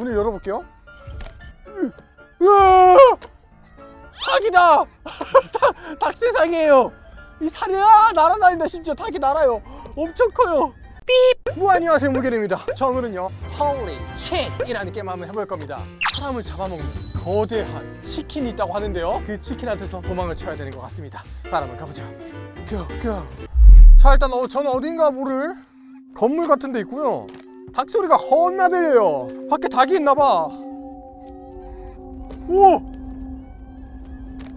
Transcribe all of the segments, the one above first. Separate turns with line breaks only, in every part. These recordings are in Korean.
문을 열어볼게요. 닭이다! 닭, 닭 세상이에요. 이 살이 아, 날아다닌다 심지어 닭이 날아요. 엄청 커요. 삐! 뭐 안녕하세요 무게입니다. 저 오늘은요 하울리 챈이라는 게임 한번 해볼 겁니다. 사람을 잡아먹는 거대한 치킨이 있다고 하는데요. 그 치킨한테서 도망을 쳐야 되는 것 같습니다. 따라 한번 가보죠. 고 고. 자 일단 어, 저는 어딘가 모를 건물 같은 데 있고요. 닭 소리가 겁나 들려요. 밖에 닭이 있나 봐. 오!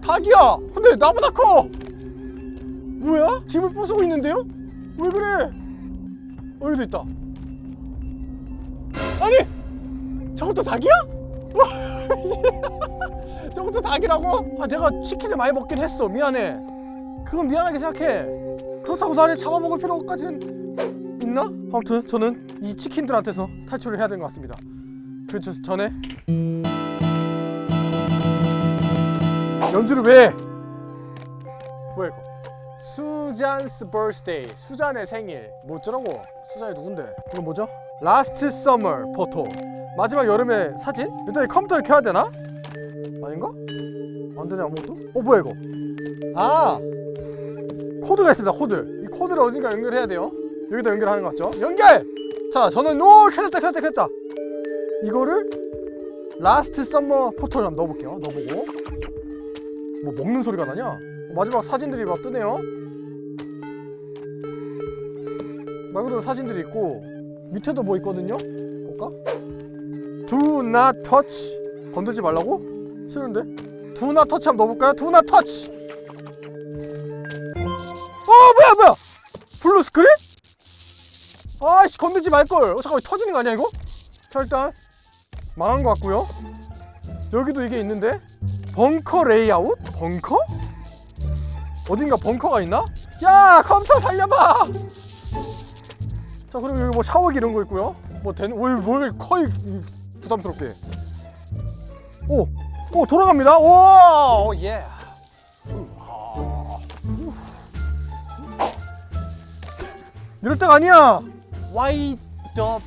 닭이야! 근데 나보다 커! 뭐야? 집을 부수고 있는데요? 왜 그래? 어, 여기도 있다. 아니! 저것도 닭이야? 저것도 닭이라고? 아, 내가 치킨을 많이 먹긴 했어. 미안해. 그건 미안하게 생각해. 그렇다고 나를 잡아먹을 필요까지는 있나? 아무튼 저는 이 치킨들한테서 탈출을 해야 되는 것 같습니다. 그 저- 전에 연주를 왜? 해? 뭐야 이거? 수잔스 birthday 수잔의 생일 뭐 어쩌라고? 수잔이 누군데? 이건 뭐죠? 라스트 서머 포토 마지막 여름의 사진? 일단 이 컴퓨터를 켜야 되나? 아닌가? 안 되네 아무것도? 어 뭐야 이거? 아 코드가 있습니다 코드 이 코드를 어딘가 연결해야 돼요 여기다 연결하는 거 같죠? 연결! 자 저는 오 켜졌다 켜졌다 켜졌다 이거를 라스트 썸머 포토를 한번 넣어볼게요 넣어보고 뭐 먹는 소리가 나냐? 어, 마지막 사진들이 막 뜨네요 말 그대로 사진들이 있고 밑에도 뭐 있거든요? 볼까? Do not touch 건들지 말라고? 싫은데? Do not touch 한번 넣어볼까요? Do not touch 어 뭐야 뭐야 블루 스크린? 아씨 건들지 말걸 어, 잠깐만 터지는 거 아니야 이거? 자 일단 망한 것 같고요 여기도 이게 있는데 벙커 레이아웃? 벙커? 어딘가 벙커가 있나? 야 컴퓨터 살려봐 자 그리고 여기 뭐 샤워기 이런 거 있고요 뭐 되는 왜, 왜 거의 이- 부담스럽게 오! 오 돌아갑니다 오! 예 이럴 때가 아니야 Why the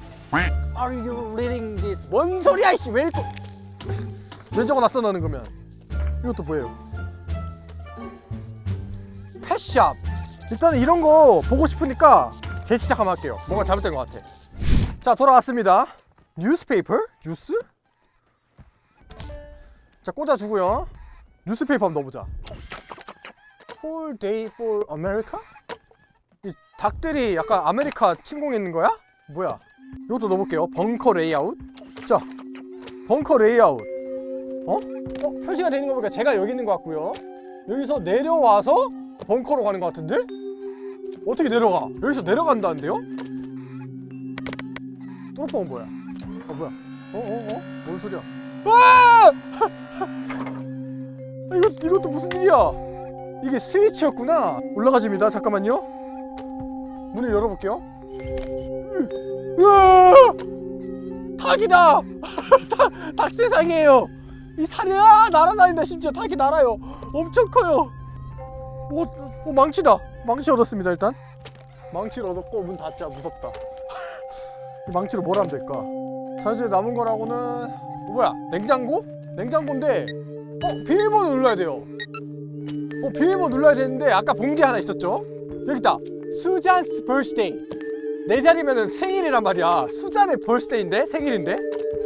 are you reading this? 뭔 소리야 이씨 왜 이렇게 왜 적어놨어 너는 그러면 이것도 뭐예요? 펫샵 일단은 이런 거 보고 싶으니까 재시작 한번 할게요 뭔가 잘못된 것 같아 자 돌아왔습니다 뉴스페이퍼? 뉴스? 자 꽂아주고요 뉴스페이퍼 한번 넣어보자 Whole day for? 이 닭들이 약간 아메리카 침공했는 거야? 뭐야 이것도 넣어볼게요 벙커 레이아웃 자 벙커 레이아웃 어? 어? 표시가 되는 거 보니까 제가 여기 있는 것 같고요 여기서 내려와서 벙커로 가는 것 같은데? 어떻게 내려가? 여기서 내려간다는데요? 뚜루뻥은 뭐야? 어 뭐야? 어? 어? 어? 뭔 소리야? 아! 아, 이거, 이것도 무슨 일이야? 이게 스위치였구나 올라가집니다 잠깐만요 문을 열어볼게요. 으아! 닭이다! 닭, 닭 세상이에요. 이 살이 아, 날아다닌다 심지어. 닭이 날아요. 엄청 커요. 오, 오 망치다. 망치 얻었습니다 일단. 망치를 얻었고 문 닫자. 무섭다. 이 망치로 뭘 하면 될까? 자 이제 남은 거라고는 어, 뭐야? 냉장고? 냉장고인데 어 비밀번호 눌러야 돼요. 어 비밀번호 눌러야 되는데 아까 본 게 하나 있었죠? 여기 있다 수잔스 birthday 내 자리면은 생일이란 말이야 수잔의 birthday인데 생일인데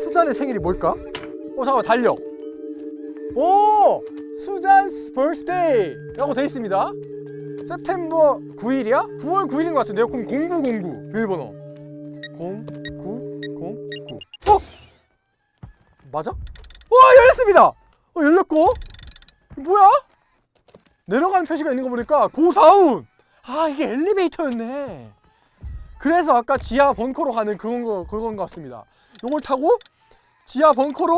수잔의 생일이 뭘까? 어 잠깐만 달력 오 수잔스 birthday 라고 돼 있습니다 세프템버 9일이야? 9월 9일인 것 같은데요? 그럼 0909 비밀번호 0909 어? 맞아? 와 열렸습니다! 어 열렸고 뭐야? 내려가는 표시가 있는 거 보니까 고다운! 아 이게 엘리베이터였네 그래서 아까 지하 벙커로 가는 그건 거, 그건 것 같습니다 요걸 타고 지하 벙커로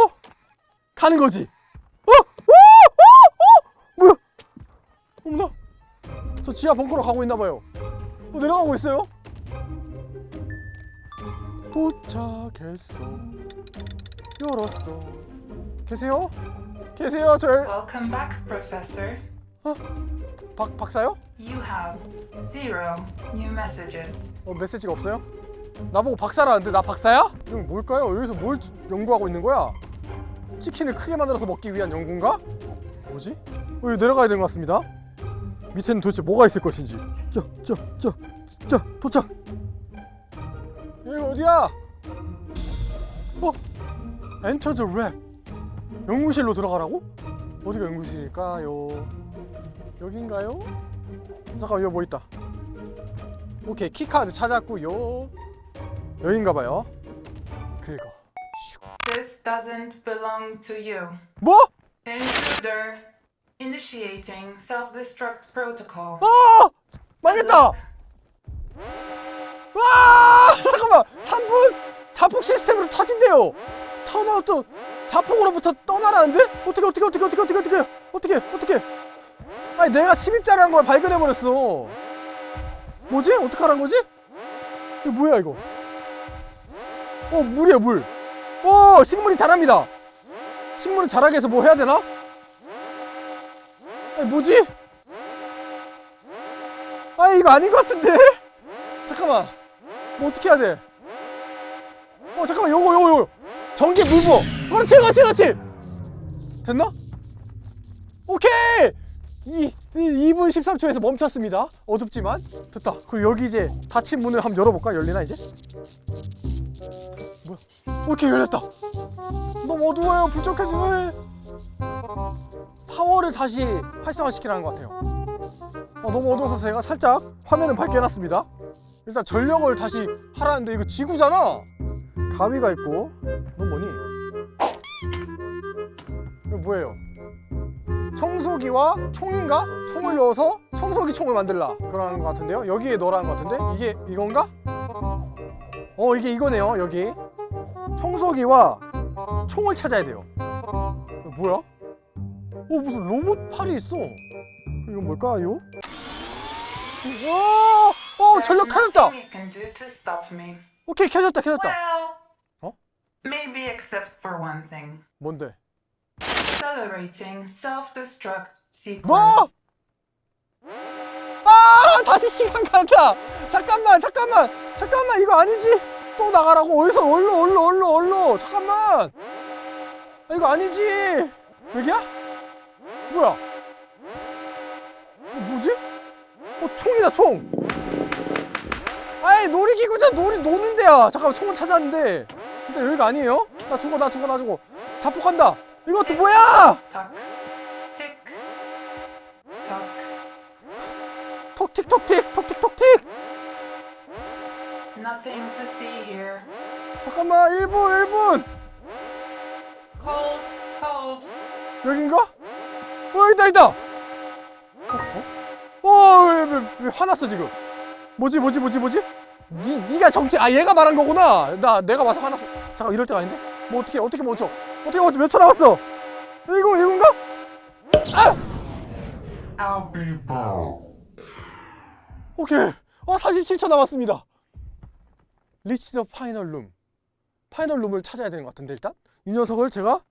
가는 거지 어? 어? 어? 어? 뭐야? 어머나 저 지하 벙커로 가고 있나 봐요 어, 내려가고 있어요 도착했어 열었어 계세요? 계세요 저 엘-
Welcome back, Professor.
박, 박사요?
You have zero new messages.
어, 메시지가 없어요? 나보고 박사라는데 나 박사야? 이거 뭘까요? 여기서 뭘 연구하고 있는 거야? 치킨을 크게 만들어서 먹기 위한 연구인가? 뭐지? 어, 여기 내려가야 되는 것 같습니다. 밑에는 도대체 뭐가 있을 것인지. 저, 저, 저, 저, 도착. 여기 어디야? 어? Enter the lab. 연구실로 들어가라고? 어디가 연구실일까요? 여긴가요? 잠깐 여기 뭐 있다. 오케이 키카드 찾았고요. 여긴가봐요. 그리고
This doesn't belong to you.
뭐?
Intruder. Initiating self-destruct protocol.
아! 망했다. 와! 잠깐만. 3분 자폭 시스템으로 터진대요. 터나또 자폭으로부터 떠나라는데? 어떻게 어떻게 어떻게 어떻게 어떻게 어떻게 어떻게 어떻게? 아니 내가 침입자라는 걸 발견해 버렸어. 뭐지? 하는 거지? 이거 뭐야 이거? 어 물이야 물. 어 식물이 자랍니다. 식물은 자라게 해서 뭐 해야 되나? 아니 뭐지? 아 이거 아닌 것 같은데? 잠깐만 뭐 어떻게 해야 돼? 어 잠깐만 요거 요거 요거 전기 물보 그렇지 그렇지 그렇지 됐나? 오케이 이, 이 2분 13초에서 멈췄습니다 어둡지만 됐다 그럼 여기 이제 닫힌 문을 한번 열어볼까? 열리나 이제? 뭐야 오케이 열렸다 너무 어두워요 부족해지네 파워를 다시 활성화시키라는 것 같아요 어, 너무 어두워서 제가 살짝 화면을 밝게 해놨습니다. 일단 전력을 다시 하라는데 이거 지구잖아. 가위가 있고 넌 뭐니? 이거 뭐예요? 청소기와 총인가? 총을 넣어서 청소기 총을 만들라 그러는 것 같은데요. 여기에 넣으라는 것 같은데 이게 이건가? 어 이게 이거네요. 여기 청소기와 총을 찾아야 돼요. 뭐야? 어 무슨 로봇 팔이 있어. 이건 뭘까요? 와! 어, 전력 켜졌다. 오케이, 켜졌다, 켜졌다.
Well,
어?
maybe except for one thing.
뭔데?
Accelerating self-destruct
뭐?
sequence.
아, 다시 시간 간다. 잠깐만, 잠깐만, 잠깐만, 이거 아니지? 또 나가라고 어디서 얼로, 얼로, 얼로, 얼로. 잠깐만. 아, 이거 아니지? 여기야? 뭐야? 어, 뭐지? 어, 총이다, 총. 아이, 놀이기구자, 놀이 노는 데야. 잠깐만, 총은 찾았는데. 일단 여기가 아니에요? 나 죽어, 나 죽어, 나 죽어. 자폭한다. 이것도 뭐야?
Tick. Tuck.
톡틱, 톡틱, 톡틱, 톡틱.
Nothing to see here.
잠깐만 1분 1분
Cold. Cold.
여긴가? 어 있다 있다 어? 어? 어, 왜, 왜, 왜 화났어 지금 뭐지 뭐지 뭐지 뭐지? 니, 니가 정체 아 얘가 말한 거구나 나 내가 와서 화났어 잠깐 이럴 때가 아닌데? 뭐 어떻게 어떻게 멈춰 어떻게 멈춰 몇 초 남았어 이거 이건가? 아! 오케이 어 47초 남았습니다 리치 더 파이널 룸 파이널 룸을 찾아야 되는 것 같은데 일단 이 녀석을 제가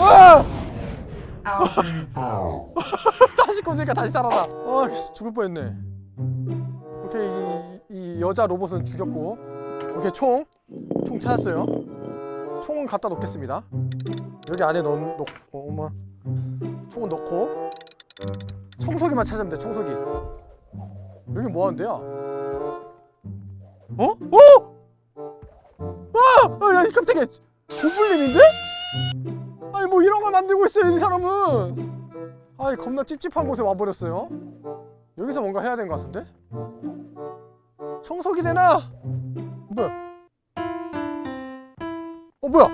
아! 다시 꽂으니까 다시 살아나. 아, 씨, 죽을 뻔했네. 오케이, 이, 이 여자 로봇은 죽였고. 오케이, 총. 총 찾았어요. 총은 갖다 놓겠습니다. 여기 안에 넣, 놓, 어, 엄마. 총은 넣고. 청소기만 찾으면 돼, 청소기. 여기 뭐 하는 데야? 어? 어? 아! 아, 야, 이 깜짝이야. 고블린인데? 아니, 뭐 이런 걸 만들고 있어요, 이 사람은. 아이 겁나 찝찝한 곳에 와버렸어요 여기서 뭔가 해야 되는 것 같은데? 청소기 되나? 뭐야? 어 뭐야?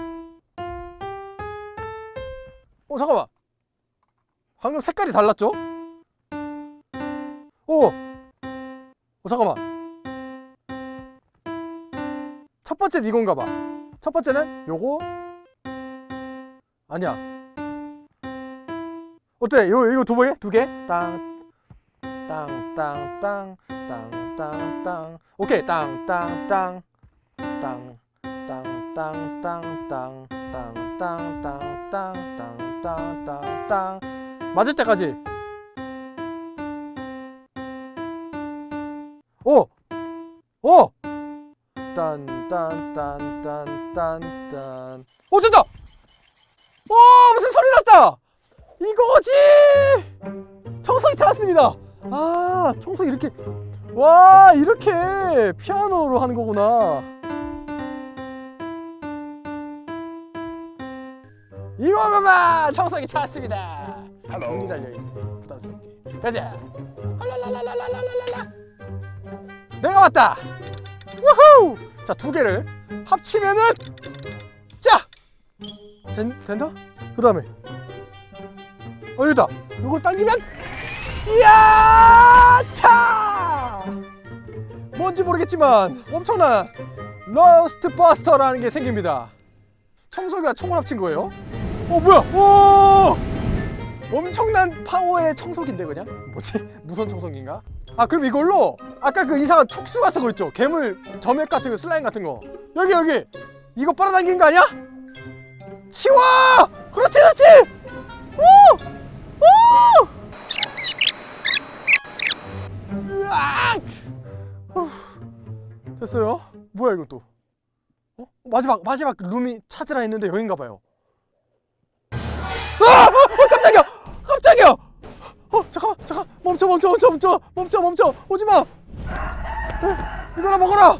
어 잠깐만 방금 색깔이 달랐죠? 오! 어 잠깐만 첫 번째는 이건가 봐첫 번째는 요거 아니야 어때? 이거 이거 두 번에 두 개? 땅, 땅, 땅, 땅, 땅, 땅, 땅. 오케이, 땅, 땅, 땅, 땅, 땅, 땅, 땅, 땅, 땅, 땅, 땅, 땅, 땅, 땅, 땅. 맞을 때까지. 오, 오, 딴딴딴딴딴딴 오 된다! 와 무슨 소리 났다! 이거지! 청소기 찾았습니다. 아 청소기 이렇게 와 이렇게 피아노로 하는 거구나. 이거 봐봐 청소기 찾았습니다. 공기 달려 있네 부담스럽게. 가자. 랄랄랄랄랄랄랄라. 내가 왔다. 우후! 자, 두 개를 합치면은 자! 된, 된다? 그 다음에 어, 여기다. 이걸 당기면 이야! 차! 뭔지 모르겠지만 엄청난 러스트 버스터라는 게 생깁니다. 청소기가 총을 합친 거예요. 어, 뭐야? 오! 엄청난 파워의 청소기인데 그냥? 뭐지? 무선 청소기인가? 아 그럼 이걸로 아까 그 이상한 촉수 같은 거 있죠? 괴물 점액 같은 거 슬라임 같은 거 여기 여기 이거 빨아당긴 거 아니야? 치워! 그렇지 그렇지! 오! 오! 으악! 후, 됐어요 뭐야 이거 또 어? 마지막 마지막 룸이 찾으라 했는데 여긴가 봐요 아! 어, 깜짝이야! 깜짝이야! 어, 잠깐만, 잠깐, 멈춰, 멈춰, 멈춰, 멈춰, 멈춰, 멈춰, 오지 마. 어, 이거나 먹어라.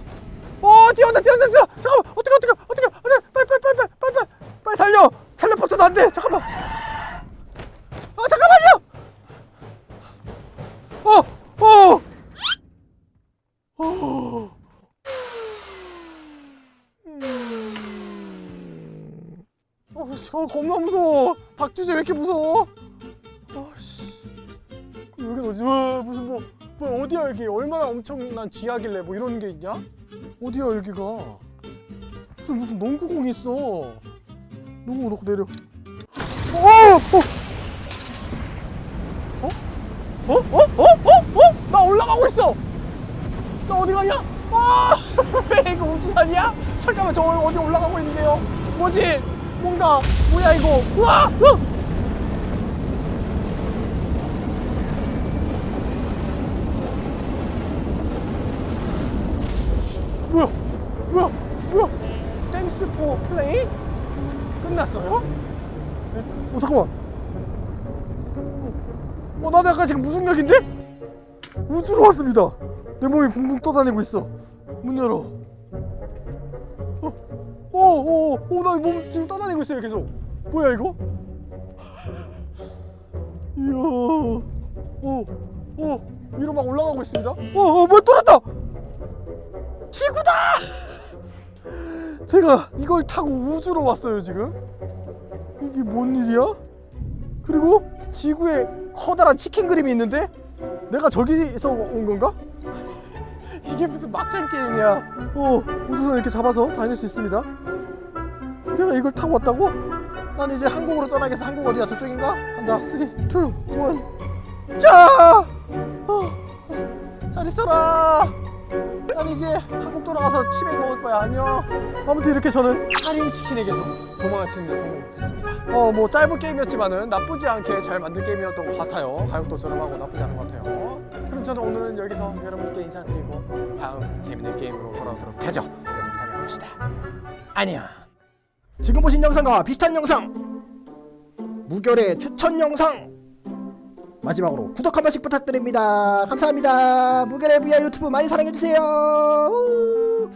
어, 뛰어온다, 뛰어온다, 뛰어. 잠깐만, 어떻게, 어떻게, 어떻게, 어떻게, 빨리, 빨리, 빨리, 빨리, 빨리, 빨리, 빨리 달려. 텔레포트도 안 돼. 잠깐만. 아, 잠깐만요. 어, 어, 어. 음. 어, 저 겁나 무서워. 박주제 왜 이렇게 무서워? 아씨. 여긴 어디? 와 무슨 뭐, 뭐 어디야 여기? 얼마나 엄청난 지하길래 뭐 이런 게 있냐? 어디야 여기가? 무슨 무슨 농구공이 있어. 농구 놓고 내려. 어! 어? 어? 어? 어? 어? 어? 어? 나 올라가고 있어. 나 어디 가냐? 와! 왜 이거 우주산이야? 잠깐만 저 어디 올라가고 있는데요? 뭐지? 뭔가 뭐야 이거? 우와! 어! 뭐야? 뭐야? 뭐야? 땡스 포 플레이? 끝났어요? 네? 어 잠깐만. 어 나 도 약간 지금 무중력인데? 우주로 왔습니다. 내 몸이 붕붕 떠다니고 있어. 문 열어. 어, 어, 어, 어, 나몸 지금 떠다니고 있어요 계속. 뭐야 이거? 이야, 어, 어, 위로 막 올라가고 있습니다. 어, 어, 뭐 뚫었다. 지구다! 제가 이걸 타고 우주로 왔어요 지금. 이게 뭔 일이야? 그리고 지구에 커다란 치킨 그림이 있는데 내가 저기서 온 건가? 이게 무슨 막장 게임이야. 어, 우주선 이렇게 잡아서 다닐 수 있습니다. 내가 이걸 타고 왔다고? 난 이제 한국으로 떠나겠어. 한국 어디야? 저쪽인가? 간다. 3, 2, 1. 자! 어, 잘 있어라. 난 이제 한국 돌아가서 치맥 먹을 거야. 안녕. 아무튼 이렇게 저는 살인 치킨에게서 도망치는 데 성공했습니다. 어, 뭐 짧은 게임이었지만은 나쁘지 않게 잘 만든 게임이었던 것 같아요. 가격도 저렴하고 나쁘지 않은 것 같아요. 그럼 저는 오늘은 여기서 여러분께 인사드리고 다음 재밌는 게임으로 돌아오도록 하죠. 여러분 다음에 봅시다. 안녕.
지금 보신 영상과 비슷한 영상. 무결의 추천 영상. 마지막으로 구독 한 번씩 부탁드립니다. 감사합니다. 무결의 VR 유튜브 많이 사랑해주세요. 우!